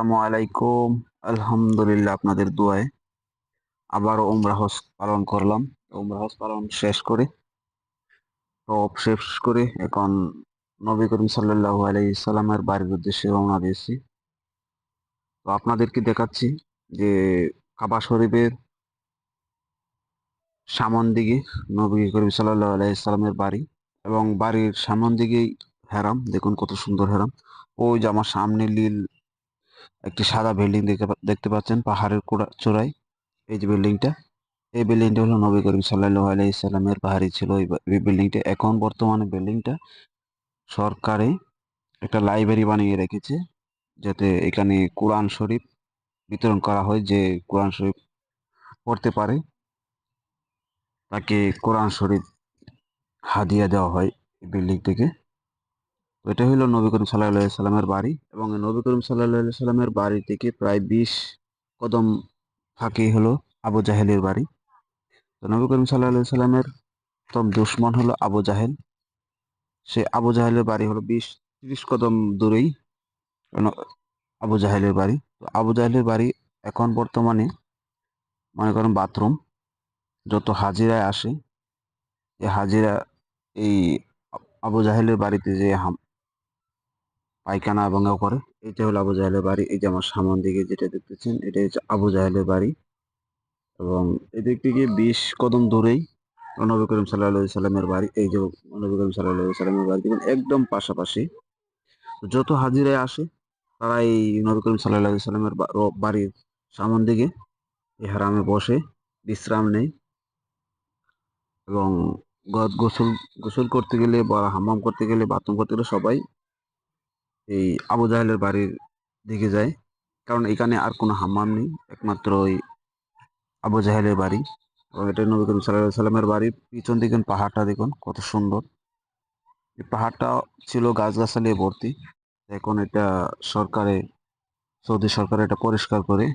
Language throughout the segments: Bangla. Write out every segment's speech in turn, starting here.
আসসালামু আলাইকুম। আলহামদুলিল্লাহ আপনাদের দোয়ায় আবারও উমরা হজ পালন করলাম। উমরা হজ পালন শেষ করে সব শেষ করে এখন নবী করিম সাল্লাহ আলাইসাল্লামের বাড়ির উদ্দেশ্যে রওনা দিয়েছি। তো আপনাদেরকে দেখাচ্ছি যে কাবা শরীফের সামন দিকে নবী করিম সাল্লাহ আলাইসাল্লামের বাড়ি এবং বাড়ির সামন দিকেই হেরাম। দেখুন কত সুন্দর হেরাম। ওই যে আমার সামনে লীল একটি সাদা বিল্ডিং দেখতে পাচ্ছেন, পাহাড়ের কোড়া চূড়ায়। এই যে বিল্ডিংটা, এই বিল্ডিংটা হলো নবী করিম সাল্লাহ আলাইসাল্লামের পাহাড়ি ছিল। এই বিল্ডিংটা এখন বর্তমানে বিল্ডিংটা সরকারে একটা লাইব্রেরি বানিয়ে রেখেছে, যাতে এখানে কোরআন শরীফ বিতরণ করা হয়, যে কোরআন শরীফ পড়তে পারে, তাকে কোরআন শরীফ হাদিয়া দেওয়া হয় বিল্ডিং থেকে। এটা হলো নবী করিম সাল্লাহ সাল্লামের বাড়ি এবং নবী করিম সাল্লাহ সাল্লামের বাড়ি থেকে প্রায় বিশ কদম ফাঁকি হলো আবু জাহেলের বাড়ি। তো নবী করিম সাল্লাহ সাল্লামের প্রথম দুশ্মন হলো আবু জাহেল। সে আবু জাহেলের বাড়ি হলো বিশ, তিরিশ কদম দূরেই আবু জাহেলের বাড়ি। তো আবু জাহেলের বাড়ি এখন বর্তমানে মনে করেন বাথরুম, যত হাজিরায় আসে এই হাজিরা এই আবু জাহেলের বাড়িতে যে পায়খানা এবং করে। এটা হলো আবু জাহেলের বাড়ি। এই যে আমার সামন দিকে যেটা দেখতেছেন এটা হচ্ছে আবু জাহেলের বাড়ি। এবং এদিক থেকে বিশ কদম দূরেই নবী করিম সাল্লাহ সাল্লামের বাড়ি। এই যে নবী করিম সাল্লাহ সাল্লামের বাড়ি দেখুন, একদম পাশাপাশি। যত হাজিরায় আসে তারা এই নবী করিম সাল্লাহ সাল্লামের বাড়ির সামন দিকে এই হারামে বসে, বিশ্রাম নেয়। এবং গোসল গোসল করতে গেলে বা হাম্মাম করতে গেলে, বাথরুম করতে গেলে সবাই এই আবু জাহেলের বাড়ির দিকে যায়। কারণ এখানে আর কোনো হাম্মাম নেই, একমাত্র ওই আবু জাহেলের বাড়ি। এবং এটা নবী করিম সাল্লাহ সাল্লামের বাড়ির পিছন দিকে পাহাড়টা, দেখুন কত সুন্দর। এই পাহাড়টা ছিল গাছগাছালি ভর্তি। এখন এটা সরকারে, সৌদি সরকার এটা পরিষ্কার করে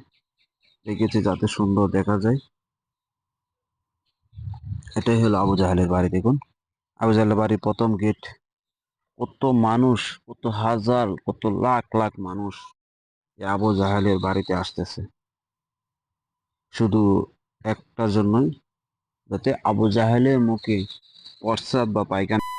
রেখেছে যাতে সুন্দর দেখা যায়। এটাই হলো আবু জাহেলের বাড়ি, দেখুন। আবু জাহেলের বাড়ির প্রথম গেট কত মানুষ, কত হাজার, কত লাখ লাখ মানুষ আবু জাহালের বাড়িতে আসতেছে। শুধু একটার জন্যই যাতে আবু জাহালের মুখে হোয়াটসঅ্যাপ বা পায়খানা